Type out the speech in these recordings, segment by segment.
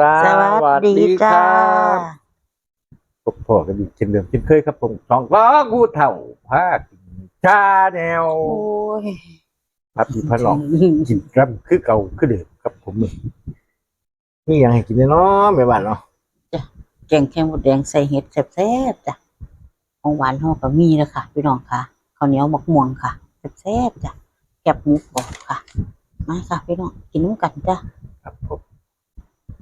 สสวัสดีจ้าพบพ่อกันอีกเช่นเดิมเช่นเคยครับผมสองล้อกูเถ่าภาคชาแนวโอ้ยพับพี่พันหลองกินกรัมคือเก่าคือเดิมครับผมนี่ยังให้กินเนาะไม่บ้านเนาะแกงแคมหมดแดงใส่เห็ดแซ่บๆจ้ะของหวานห่อก็มีแล้วค่ะพี่น้องค่ะข้าวเหนียวมะม่วงค่ะแซ่บๆจ้ะแกบหมูกรอบค่ะมาค่ะพี่น้องกินน้ำกันจ้ะครับผม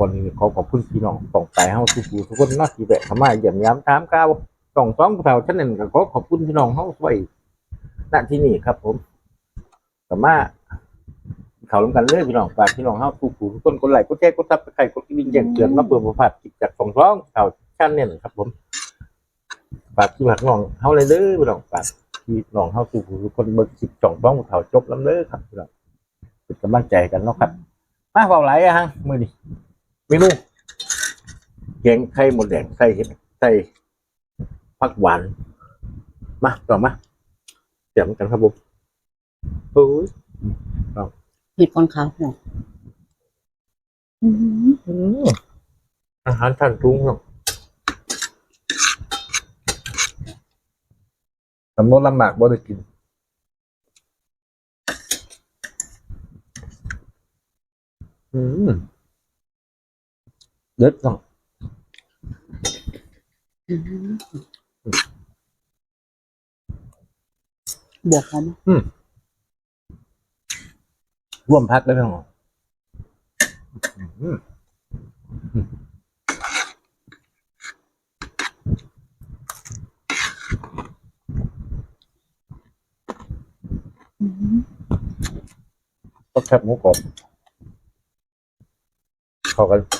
คนขอขอบคุณพี่น้องส่องไปเฮาทุกผู้ทุกคนนาะที่แวะเข้ามาเยี่ยมยามถามข่าวส่องสองเฒ่าท่านนั้นก็ขอขอบคุณพี่น้องเฮาไว้ณที่นี่ครับ ผมสามารถเขาลงกันเลยพี่น้องฝากพี่น้องเฮาทุกผู้ทุกคนกดไลค์กดแชร์กดซับสไครต์กดกระดิ่งแจ้งเตือนมาเปิดประพาดกิจจากสองสองเฒ่าชั้นเนี่ยครับ ผมฝากพี่ฝากน้องเฮาเลยเด้อพี่น้องฝากพี่น้องเฮาทุกผู้ทุกคนเบิ่งคลิปสองสองเฒ่าจบแล้วเด้อครับพี่น้องเป็นกำลังใจกันเนาะครับมาเบาไหลอะฮะมือนี่ เมนูแกงไข่หมดแดงใส่เห็ดใส่ผักหวาน มาต่อมาเดี๋ยวกันครับผมโอ้ยเห็ดคนขาวพี่น้องอืมอืมอาหารท่านทุงครับสำนวนลำบากบ่ได้กินอืม เด็ดจังอืมบวกหอมร่วมพักได้ไหมหรออืมอืมก็แคบหมูกรอบเข้ากัน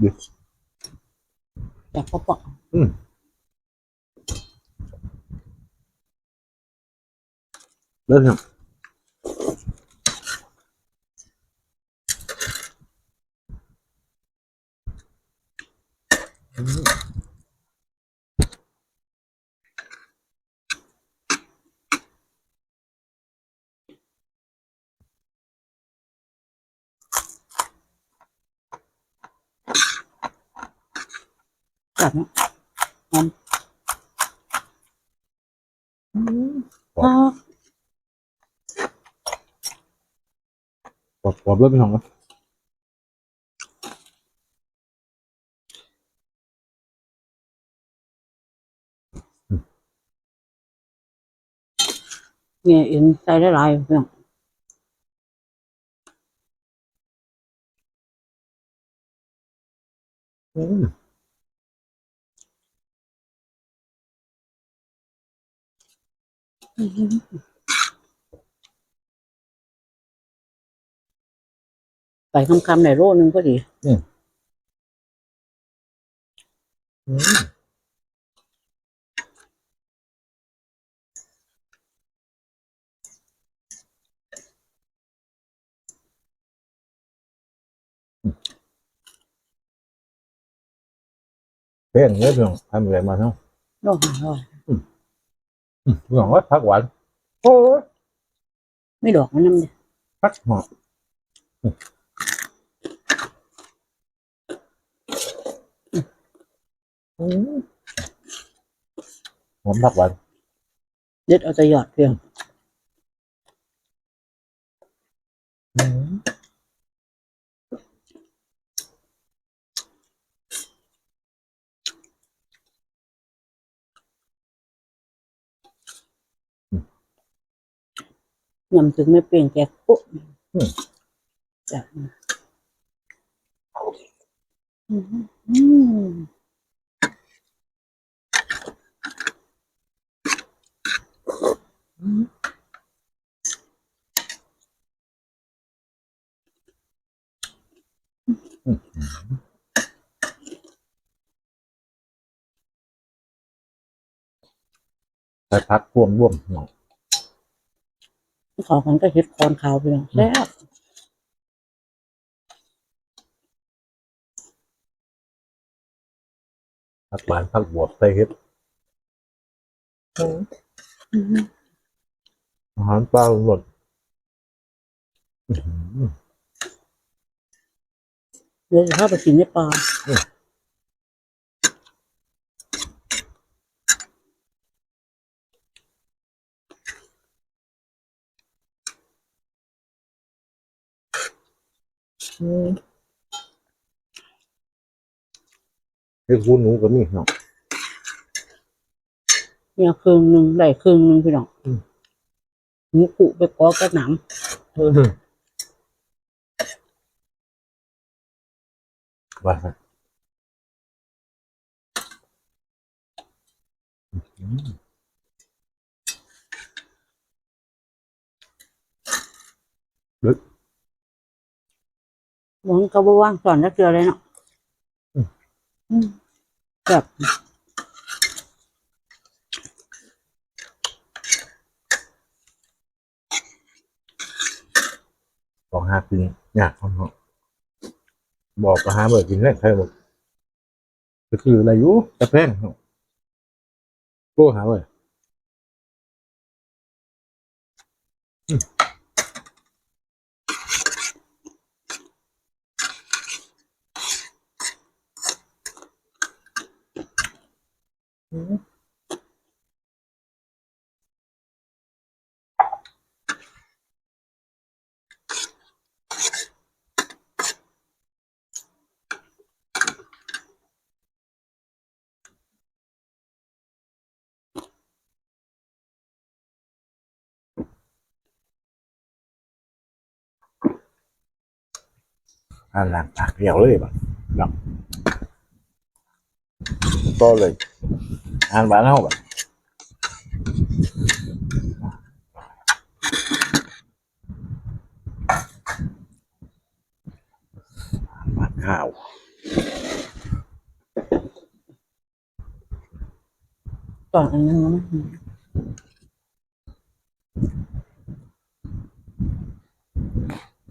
กรุบกรุ บดิแต่พอปะเริ่มยังจับเนาะหอมอืมกรอบกรอบกรอบเริ่มยังนะเนี่ยเอ็นใส่ได้หลายพี่น้องอืม ไปคำๆในโร่นึงก็ดีอืมเพ่งเนื้อเพียงทำอะไรมาเนาะ โร่หายอืม เพียงว่าผักหวานโอ้ยไม่ดอกมันน้ำเดียผักหอมอืมหอมผักหวานเด็ดเอาแต่หยอดเพียงอื ยำถึงไม่เปลี่ยนแกะปุ๊บจ้ะอืมอืมใส่ผักพวงร่วมเนาะ ขอของก็เห็ดคอนขาวเปหน่อยแล้วผักหวานผักบวบไส้เห็ดอาหารปลาหมดเดี๋ยวจะข้าไปกินในปลา เห็ดหูหนูก็มีเนาะเนี่ยครึ่งหนึ่งได้ครึ่งหนึ่งพี่น้องอืมหมูกุไปกอกระหนว่าซะอื้อ หือำหวังก็บ่ว่างสอนนักเรียนเลยเนาะอืมแบบบอกหากินยากเขาเนาะบอกก็หาเบิดกินแรกใครบอกก็คืออะไรอยู่แต่แพงเนาะโลหาเบิดอืม อืมอ่านหลั งปากเรียวเลยแ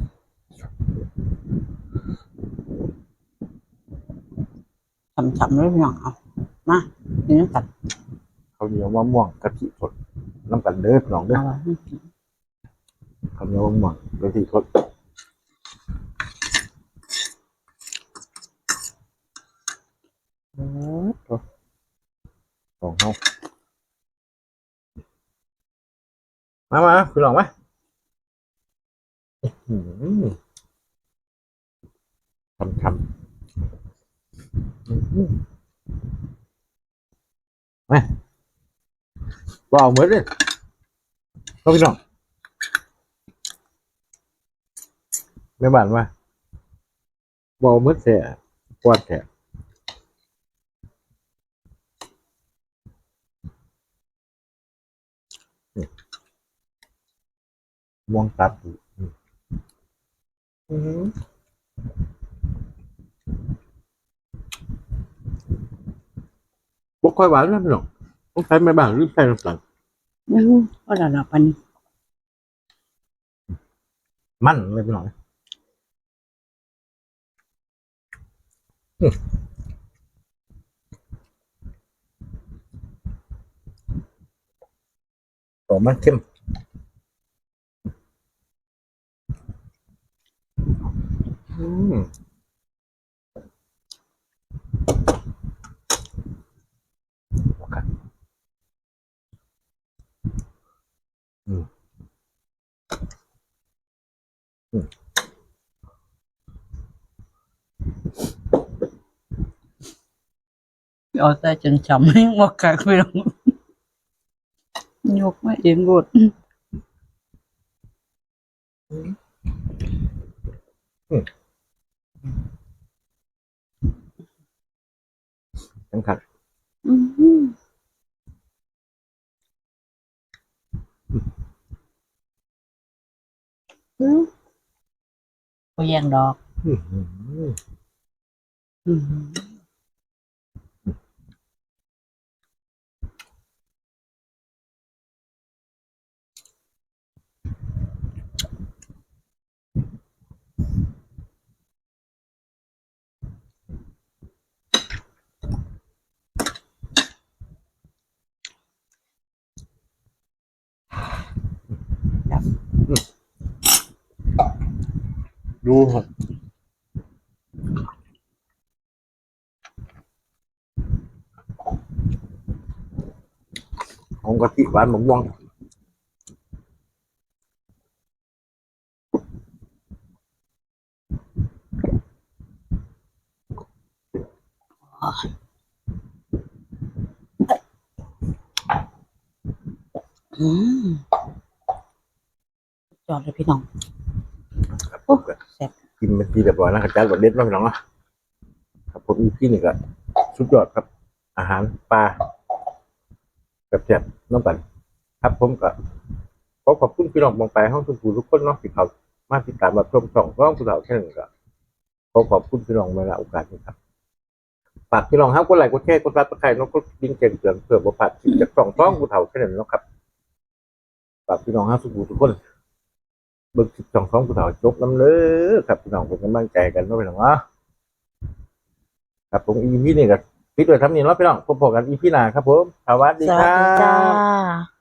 บบดั บก็เลยอ่านบ้านเฮาแบบบ้านข้าวสอนอันนึงนะฉ่ำๆเลยพี่น้องเอามากินน้ำกัดเขาวเหนียวมะม่วงกะทิสดน้ำกันเด้อพี่น้องเด้อเอาไว้ให้กินข้าวเหนียวมะม่วงกะทิสดเออตัวของเขามามาคุณลองไหมอื้อหือทำทำอื้อหือ มาว่าเอาเหมือนเลยเขา ค่อยหวานนะพี่น้องต้องใช้แม่บ้านหรือใช้น้ำตาลไม่รู้ว่าระดับอันนี้มันเลยพี่น้องอืมตัวมันเข้มอืมโอเค อืมเอาแต่จนฉ่ำให้หมดกักพี่น้องยกมาเองหมด จังคัด อื้อหืออืม ก็แย่งดอก อื้อหือ อื้อหือดูครับของกะทิหวานหมกม่วงอืมยอดเลยพี่น้อง ครับผโอ้ม กินเป็นทีเรียบร้อยแล้วกระจายบดเด็ดมาพี่น้องนะครับผมอีพี่นี่ก็สุดยอดครับ อาหารปลาแบบแซ่บน้ำกันครับผมก็ขอขอบคุณพี่น้องมองไปห้องทุกผู้ทุกคนเนาะที่เขามาติดตามมาชมช่องร้องผู้เฒ่าเช่นนก็ขอขอบคุณพี่น้องเวลาโอกาสนี้ครับฝากพี่น้องครับกดไลค์กดแชร์กดซับสไครต์น้องกดดิ้งแจ้งเตือนเพื่อบ่พลาดจากช่องร้องผู้เฒ่าเช่นนั้นนะครับฝากพี่น้องครับทุกผู้ทุกคน เบิกสิบสองสองผู้เฒ่าจบน้ำเลยครับพี่น้องเป็นกำลังใจกันเนาะพี่น้องเนาะครับผมอีพีนี่ก็พิดด้วยทำนี่เนาะพี่น้องพบกันอีพีหน้าครับผมสวัสดีสควัสรัดีจ้าบ